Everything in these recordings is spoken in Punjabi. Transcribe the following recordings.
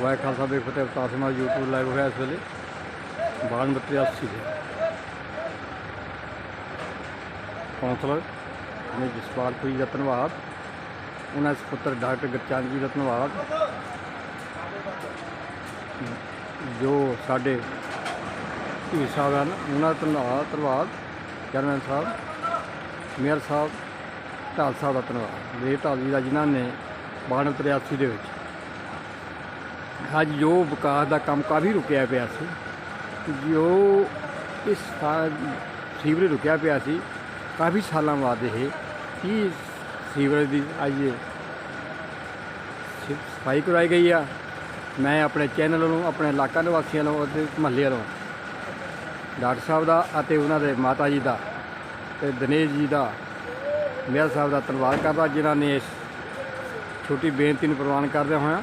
ਵਾਹਿ ਖਾਲਸਾ ਵੇ ਫਤਿਹ ਅਵਤਾਰ ਸਿੰਘ ਦਾ YouTube ਲਾਈਵ ਹੋਇਆ ਇਸ ਵੇਲੇ। ਬਾਣ ਬੱਤੀ ਅੱਸੀ ਦੇ ਕੌਂਸਲਰ ਨੇ ਜਸਪਾਲ ਪੁਰੀ ਦਾ ਧੰਨਵਾਦ। ਉਹਨਾਂ ਦੇ ਸੁਪੁੱਤਰ ਡਾਕਟਰ ਗੁਰਚੰਦ ਜੀ ਦਾ ਧੰਨਵਾਦ। ਜੋ ਸਾਡੇ ਧੀ ਸਾਹਿਬ ਹਨ, ਉਹਨਾਂ ਦਾ ਧੰਨਵਾਦ ਧੰਨਵਾਦ। ਚੇਅਰਮੈਨ ਸਾਹਿਬ, ਮੇਅਰ ਸਾਹਿਬ, ਢਾਲ ਸਾਹਿਬ ਦਾ ਧੰਨਵਾਦ। ਦੇ ਢਾਲ ਜੀ ਦਾ ਜਿਨ੍ਹਾਂ ਨੇ ਬਾਣ ਤਰਿਆਸੀ ਦੇ ਵਿੱਚ ਅੱਜ ਜੋ ਵਿਕਾਸ ਦਾ ਕੰਮ ਕਾਫੀ ਰੁਕਿਆ ਪਿਆ ਸੀ, ਜੋ ਇਸ ਸੀਵਰੇਜ ਰੁਕਿਆ ਪਿਆ ਸੀ, ਕਾਫੀ ਸਾਲਾਂ ਬਾਅਦ ਇਹ ਕੀ ਸੀਵਰੇਜ ਦੀ ਅੱਜ ਸਫ਼ਾਈ ਕਰਵਾਈ ਗਈ ਆ। ਮੈਂ ਆਪਣੇ ਚੈਨਲ ਨੂੰ ਆਪਣੇ ਇਲਾਕਾ ਨਿਵਾਸੀਆਂ ਨੂੰ ਅਤੇ ਮਹੱਲੇ ਨੂੰ ਡਾਕਟਰ ਸਾਹਿਬ ਦਾ ਅਤੇ ਉਹਨਾਂ ਦੇ ਮਾਤਾ ਜੀ ਦਾ ਤੇ ਦਿਨੇਸ਼ ਜੀ ਦਾ ਮੇਅਰ ਸਾਹਿਬ ਦਾ ਧੰਨਵਾਦ ਕਰਦਾ, ਜਿਨ੍ਹਾਂ ਨੇ ਇਸ ਛੋਟੀ ਬੇਨਤੀ ਨੂੰ ਪ੍ਰਵਾਨ ਕਰਦਿਆਂ ਹੋਇਆ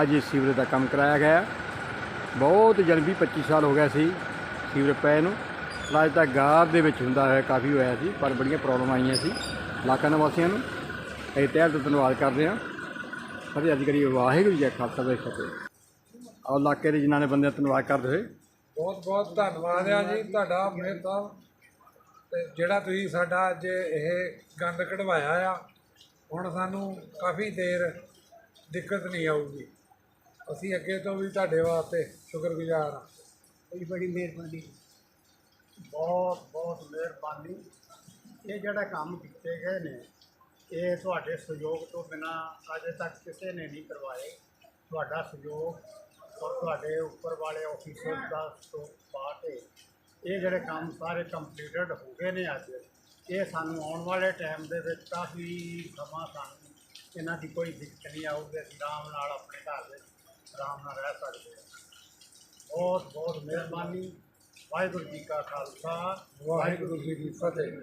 ਅੱਜ ਇਸ ਸੀਵਰੇਜ ਦਾ ਕੰਮ ਕਰਾਇਆ ਗਿਆ। ਬਹੁਤ ਜਲਦੀ 25 ਸਾਲ ਹੋ ਗਿਆ ਸੀ ਸੀਵਰੇਜ ਪਏ ਨੂੰ। ਅੱਜ ਤੱਕ ਗਾਰ ਦੇ ਵਿੱਚ ਹੁੰਦਾ ਹੋਇਆ ਕਾਫੀ ਹੋਇਆ ਸੀ, ਪਰ ਬੜੀਆਂ ਪ੍ਰੋਬਲਮ ਆਈਆਂ ਸੀ ਇਲਾਕਾ ਨਿਵਾਸੀਆਂ ਨੂੰ। ਅਸੀਂ ਤਹਿ ਦਿਲ ਧੰਨਵਾਦ ਕਰਦੇ ਹਾਂ। ਪਰ ਅੱਜ ਕਰੀ ਵਾਹਿਗੁਰੂ ਜੀ ਕਾ ਖਾਲਸਾ, ਵਾਹਿਗੁਰੂ ਫਤਿਹ। ਆਹ ਇਲਾਕੇ ਦੇ ਜਿਨ੍ਹਾਂ ਨੇ ਬੰਦੇ ਦਾ ਧੰਨਵਾਦ ਕਰਦੇ ਹੋਏ। ਬਹੁਤ ਬਹੁਤ ਧੰਨਵਾਦ ਆ ਜੀ ਤੁਹਾਡਾ, ਮੇਰ ਸਾਹਿਬ ਤੇ ਜਿਹੜਾ ਤੁਸੀਂ ਸਾਡਾ ਅੱਜ ਇਹ ਗੰਦ ਕਢਵਾਇਆ ਆ, ਹੁਣ ਸਾਨੂੰ ਕਾਫੀ ਦੇਰ ਦਿੱਕਤ ਨਹੀਂ ਆਊਗੀ। ਅਸੀਂ ਅੱਗੇ ਤੋਂ ਵੀ ਤੁਹਾਡੇ ਵਾਸਤੇ ਸ਼ੁਕਰਗੁਜ਼ਾਰ ਹਾਂ। ਬੜੀ ਬੜੀ ਮਿਹਰਬਾਨੀ। ਬਹੁਤ ਬਹੁਤ ਮਿਹਰਬਾਨੀ। ਇਹ ਜਿਹੜਾ ਕੰਮ ਕੀਤੇ ਗਏ ਨੇ ਇਹ ਤੁਹਾਡੇ ਸਹਿਯੋਗ ਤੋਂ ਬਿਨਾ ਅਜੇ ਤੱਕ ਕਿਸੇ ਨੇ ਨਹੀਂ ਕਰਵਾਏ। ਤੁਹਾਡਾ ਸਹਿਯੋਗ ਔਰ ਤੁਹਾਡੇ ਉੱਪਰ ਵਾਲੇ ਆਫੀਸਰ ਦਾ ਪਾ ਕੇ ਇਹ ਜਿਹੜੇ ਕੰਮ ਸਾਰੇ ਕੰਪਲੀਟਡ ਹੋ ਗਏ ਨੇ ਅੱਜ। ਇਹ ਸਾਨੂੰ ਆਉਣ ਵਾਲੇ ਟਾਈਮ ਦੇ ਵਿੱਚ ਕਾਫੀ ਸਮਾਂ ਸਾਨੂੰ ਇਹਨਾਂ ਦੀ ਕੋਈ ਦਿੱਕਤ ਨਹੀਂ ਆਊਗੀ। ਅਸੀਂ ਆਰਾਮ ਨਾਲ ਆਪਣੇ ਘਰ ਵਿੱਚ ਆਰਾਮ ਨਾਲ ਰਹਿ ਸਕਦੇ ਹਾਂ ਬਹੁਤ ਬਹੁਤ ਮਿਹਰਬਾਨੀ। ਵਾਹਿਗੁਰੂ ਜੀ ਕਾ ਖਾਲਸਾ, ਵਾਹਿਗੁਰੂ ਜੀ ਕੀ ਫਤਿਹ।